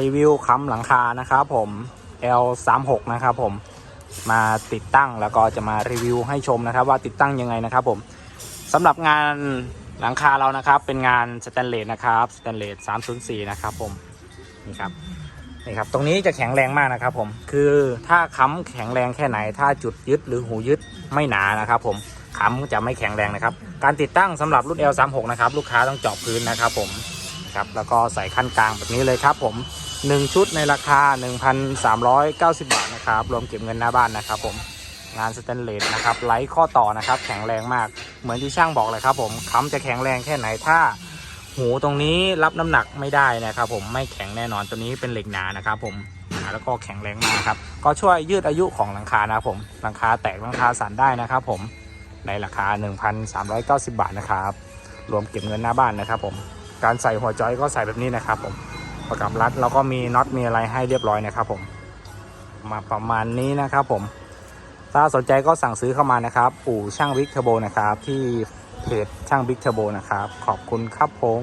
รีวิวค้ำหลังคานะครับผม L36 นะครับผมมาติดตั้งแล้วก็จะมารีวิวให้ชมนะครับ ว่าติดตั้งยังไงนะครับผมสำหรับงานหลังคาเรานะครับ เป็นงานสแตนเลสนะครับสแตนเลส304 นะครับผมนี่ครับนี่ครับ ตรงนี้จะแข็งแรงมากนะครับผม คือถ้าค้ำแข็งแรงแค่ไหน ถ้าจุดยึดหรือหูยึดไม่หนานะครับ ผมค้ำจะไม่แข็งแรงนะครับ การติดตั้งสำหรับรุ่น L36 นะครับ ลูกค้าต้องเจาะพื้นนะครับผม ครับ แล้วก็ใส่ขั้นกลางแบบนี้เลยครับผม 1 ชุดในราคา 1,390 บาทนะครับ รวมเก็บเงินหน้าบ้านนะครับผม งานสแตนเลสนะครับไร้ข้อต่อนะครับ แข็งแรงมาก เหมือนที่ช่างบอกเลยครับผมค้ำจะแข็งแรงแค่ไหนถ้าหูตรงนี้รับน้ำหนักไม่ได้นะครับผมไม่แข็งแน่นอนตัวนี้เป็นเหล็กหนานะครับผมหนาแล้วก็แข็งแรงมากครับก็ช่วยยืดอายุของหลังคานะครับผมหลังคาแตกหลังคาสั่นได้นะครับผมในราคา 1,390 บาทนะครับรวมเก็บเงินหน้าบ้านนะครับผม การใส่หัวจอยก็ใส่แบบนี้นะครับผมประกับรัดแล้วก็มีน็อตมีอะไรให้เรียบร้อยนะครับผมมาประมาณนี้นะครับผม ถ้าสนใจก็สั่งซื้อเข้ามานะครับปู่ช่างบิ๊กเทอร์โบนะครับ ที่เพจช่างบิ๊กเทอร์โบนะครับ ขอบคุณครับผม